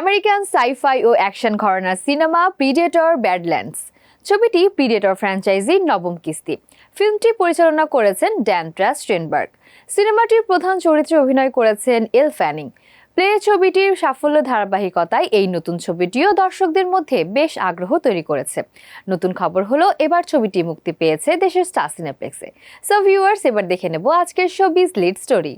American sci fi ও action ঘরানার cinema Predator Badlands ছবিটি প্রিডেটর ফ্র্যাঞ্চাইজির নবম কিস্তি। ফিল্মটি পরিচালনা করেছেন ড্যান ট্রাস স্টেনবার্গ সিনেমাটির প্রধান চরিত্রে অভিনয় করেছেন এল ফ্যানিং প্লে ছবিটির সাফল্য ধারাবাহিকতায় এই নতুন ছবিটিও দর্শকদের মধ্যে বেশ আগ্রহ তৈরি করেছে। নতুন খবর হলো, এবার ছবিটি মুক্তি পেয়েছে দেশের স্টার সিনেপ্লেক্সে সো ভিউয়ার্স এবার দেখে নেব আজকের শোবিজ লিড স্টোরি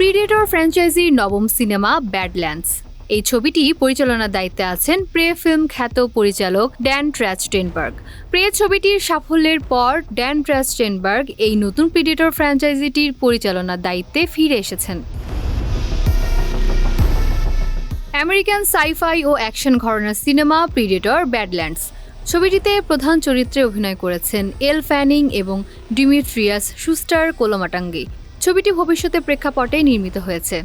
প্রিডেটর ফ্র্যাঞ্চাইজির নবম সিনেমা ব্যাডল্যান্ডস এই ছবিটি পরিচালনার দায়িত্বে আছেন প্রে ফিল্ম খ্যাত পরিচালক ড্যান ট্র্যাস্টেনবার্গ প্রে ছবিটির সাফল্যের পর ড্যান ট্র্যাস্টেনবার্গ এই নতুন প্রিডেটর ফ্র্যাঞ্চাইজিটির পরিচালনার দায়িত্বে ফিরে এসেছেন। আমেরিকান সাইফাই ও অ্যাকশন ঘরানার সিনেমা প্রিডেটর ব্যাডল্যান্ডস ছবিটিতে প্রধান চরিত্রে অভিনয় করেছেন এল ফ্যানিং এবং ডিমিট্রিয়াস সুস্টার কোলোমাটাঙ্গি। ছবিটি ভবিষ্যতে প্রেক্ষাপটে নির্মিত হয়েছে।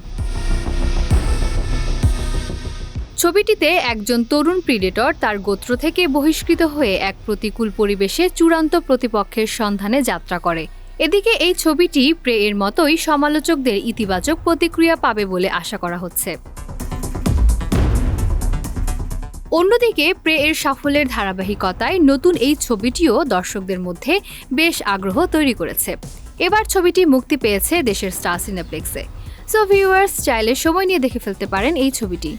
ছবিটিতে একজন তরুণ প্রিডেটর তার গোত্র থেকে বহিষ্কৃত হয়ে এক প্রতিকূল পরিবেশে চূড়ান্ত প্রতিপক্ষের সন্ধানে যাত্রা করে। এদিকে এই ছবিটি প্রে এর মতোই সমালোচকদের ইতিবাচক প্রতিক্রিয়া পাবে বলে আশা করা হচ্ছে। অন্যদিকে প্রে এর সাফল্যের ধারাবাহিকতায় নতুন এই ছবিটিও দর্শকদের মধ্যে বেশ আগ্রহ তৈরি করেছে। এবার ছবিটি মুক্তি পেয়েছে দেশের স্টার সিনেপ্লেক্সে। সো ভিউয়ার্স চাইলে সময় নিয়ে দেখে ফেলতে পারেন এই ছবিটি।